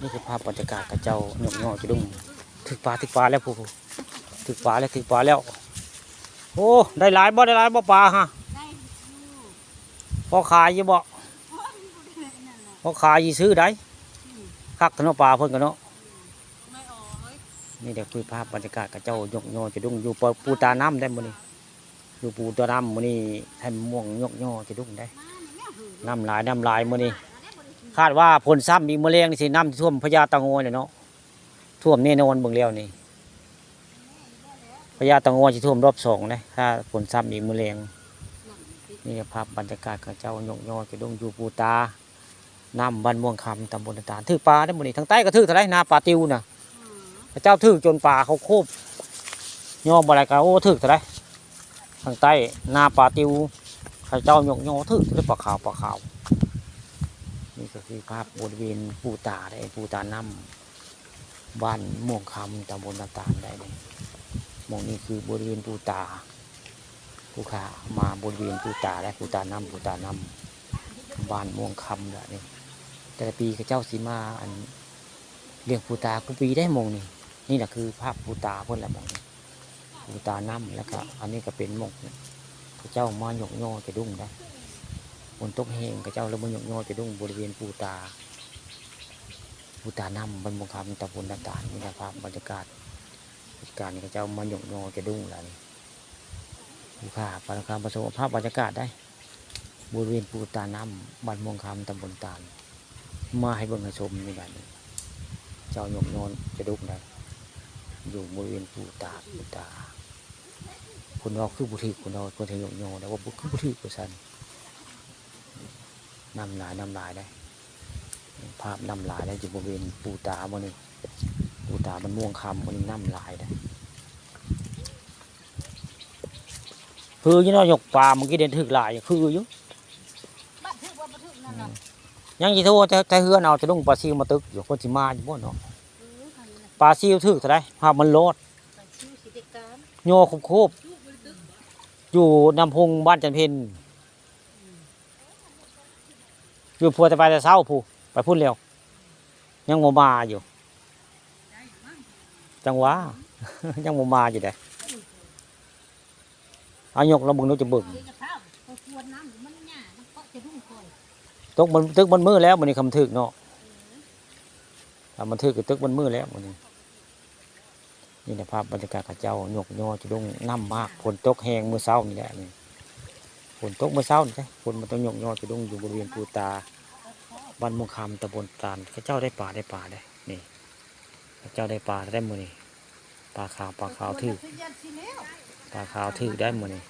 นี่คือภาพบรรยากาศกระเจ้าหยกงอจะดุ้งถึกปลาถึกปลาแล้วผู้ถึกปลาแล้วถึกปลาแล้ว โอ้ได้หลายบ่ได้หลายบ่ปลาฮะพอขายยี่บ่อพอขายยี่ซื้อได้คักถนนปลาเพิ่นกันเนาะนี่เดี๋ยวคือภาพบรรยากาศกระเจ้าหยกงอจะดุ้งอยู่ปูตาน้ำได้มื้อนี้อยู่ปูตาน้ำมื้อนี้แทนม่วงหยกงอจะดุ้งได้น้ำหลายน้ำหลายมื้อนี้ คาดว่าผลซ้ำอีกมะเร็งนี่สิน้ำท่วมพญาตะงอยเลยเนาะท่วมแน่นอนเบิ่งแล้วนี่พญาตะงอยสิท่วมรอบสองนะถ้าผลซ้ำอีกมะเร็งนี่ภาพบรรยากาศของเจ้าหยกยอจะดงอยู่ปูตาน้ำบ้านม่วงคำตำบลตาลถือปลาได้หมดนี่ทางใต้ก็ถือท่าไรนาปลาติวน่ะพระเจ้าถือจนปลาเขาโคบยอมอะไรกันโอ้ถือท่าไรทางใต้นาปลาติวข้าเจ้าหยกยอถือถือปลาขาวปลาขาว ก็คือภาพบริเวณปูตาได้ปูตาน้ำบ้านม่วงคำตำบลนาตาลได้เลยมองนี้คือบริเวณปูตาผู้ขามาบริเวณปูตาและปูตาน้ำปูตาน้ำบ้านม่วงคำละนี่แต่ละปีก็เจ้าสีมาอันเลี้ยงปูตากุปีได้มองนี่นี่แหละคือภาพปูตาเพื่อนละมองปูตาน้ำแล้วก็อันนี้ก็เป็นมงพระเจ้ามาหยกโยอจะดุ้งได้ ฝนตกแห้งกระเจ้าแล้วมันหยกโยจะดุ้งบริเวณปูตาปูตาน้ำบนบงคำตะบนตาตาลนี่นะครับรรยากาศเหตุการณ์กระเจ้ามันหยกโยจะดุ้งแล้วนี่ดูค่ะปรการประสบภาพบรรยากาศได้ บริเวณปูตาน้ำบ้านมงคำตำบลตาลมาให้เบิ่งให้ชมนี่แบบนี้เจ้าหยกโยจะดุ้งได้อยู่บริเวณปูตาปูตาคนเราคือบุตรีคนเราคนที่หยกโยแต่ว่าบุคือบุตรีกว่าสัน น้ำลายน้ำลายได้ ภาพน้ำลายได้อยู่บริเวณปูตามันนี่ปูตามันม่วงคำมันนี่น้ำลายได้คือยี่น้อยกปลาเมื่อกี้เดินถึกหลายคืออยู่บัดทึกว่าบัดทึกนั่นน่ะยังยี่โทษจะจะเฮือนเอาจะลุงปลาซิวมาตึกอยู่คนสิมาอยู่บ่เนาะเออคันน่ะปลาซิวถึกเท่าไรภาพมันโลดไปชื่อสิเด็กการโยคบคบอยู่นำพงบ้านจันเพน อยู่พัวแต่ไปแต่เช้าผู้ไปพูดเร็วยังโมมาอยู่ จังหวะยังโมมาอยู่เด้อายกแล้วมึงนู้จะเบิ่งเด็กกระเท้าพอควรน้ำมันหญ้ามันก็จะรุ่งคอยตกมันตึกมันมือแล้วมันนี่คำถึกเนาะถ้ามันถึกก็ตึกมันมือแล้วมันนี่นี่นะภาพบรรยากาศข้าเจ้ายกยอจะลงน้ำมากฝนตกแหงมือเช้านี่แหละนี่ ฝนตกมือเช้านี่ใช่ฝนมันต้องยกยอดไปดงอยู่บริเวณปูตาบ้านมุงคำตำบลตาลข้าเจ้าได้ป่าได้ป่าได้นี่ข้าเจ้าได้ป่าได้มือนี่ปลาขาวปลาขาวถือปลาขาวถึกได้มือนี่